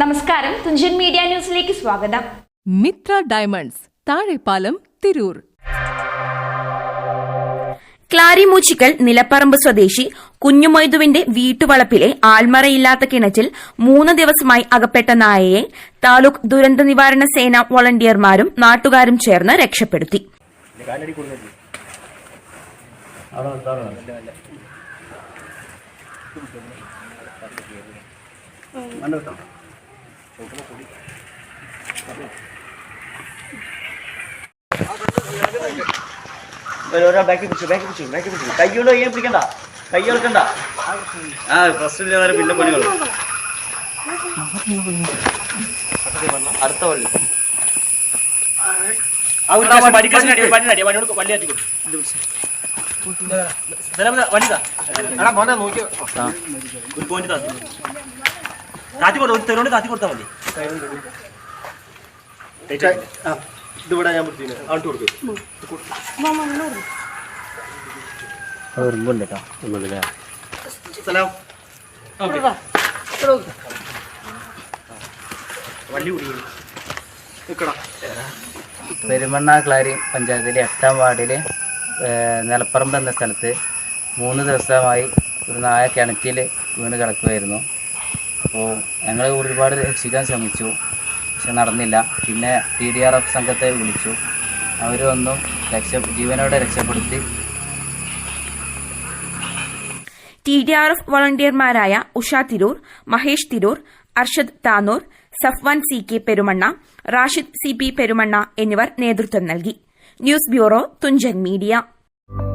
നമസ്കാരം. തുഞ്ചൻ മീഡിയ ന്യൂസിലേക്ക് സ്വാഗതം. മിത്ര ഡയമണ്ട്സ് താഴെപ്പാലം തിരൂർ. ക്ലാരിമൂച്ചിക്കൽ നിലപ്പറമ്പ് സ്വദേശി കുഞ്ഞുമൊയ്തുവിന്റെ വീട്ടുവളപ്പിലെ ആൽമറയില്ലാത്ത കിണറ്റിൽ മൂന്ന് ദിവസമായി അകപ്പെട്ട നായയെ താലൂക്ക് ദുരന്ത നിവാരണ സേന വോളണ്ടിയർമാരും നാട്ടുകാരും ചേർന്ന് രക്ഷപ്പെടുത്തി. ഒരാ ബാക്കി പിടിച്ചു ബാക്കി പിടിച്ചു ബാക്കി പിടിച്ചു. കൈ കൊണ്ട് കയ്യെ പിടിക്കണ്ട. കൈ ഇളക്കണ്ട ആ ഫസ്റ്റ് ഇല്ലാതെ പിന്നെ പണികൾ അടുത്ത വള്ളി. ഒരു പോയിന്റ് താത്തി താത്തി കൊടുത്തു ഒരു തെരുവുണ്ട് കാത്തി കൊടുത്താൽ മതി ഇതിവിടെ ഞാൻ അങ്ങോട്ട് കൊടുക്കും. വള്ളി നിൽക്കണം പെരുമണ്ണാക്ലാരി പഞ്ചായത്തിലെ എട്ടാം വാർഡിൽ നിലപ്പറമ്പ് എന്ന സ്ഥലത്ത് മൂന്ന് ദിവസമായി ഒരു നായ കിണറ്റിൽ വീണ് കിടക്കുകയായിരുന്നു അപ്പോൾ ഞങ്ങൾ ഒരുപാട് രക്ഷിക്കാൻ ശ്രമിച്ചു പക്ഷെ നടന്നില്ല. പിന്നെ ടി ഡി ആർ എഫ് സംഘത്തെ വിളിച്ചു. അവരൊന്നും രക്ഷ ജീവനോടെ രക്ഷപ്പെടുത്തി. T D R F വോളണ്ടിയർമാരായ Usha Tirur Mahesh Tirur Arshad Tanur Safwan C K Perumanna Rashid C P Perumanna എന്നിവർ നേതൃത്വം നൽകി. News bureau Thunchan media.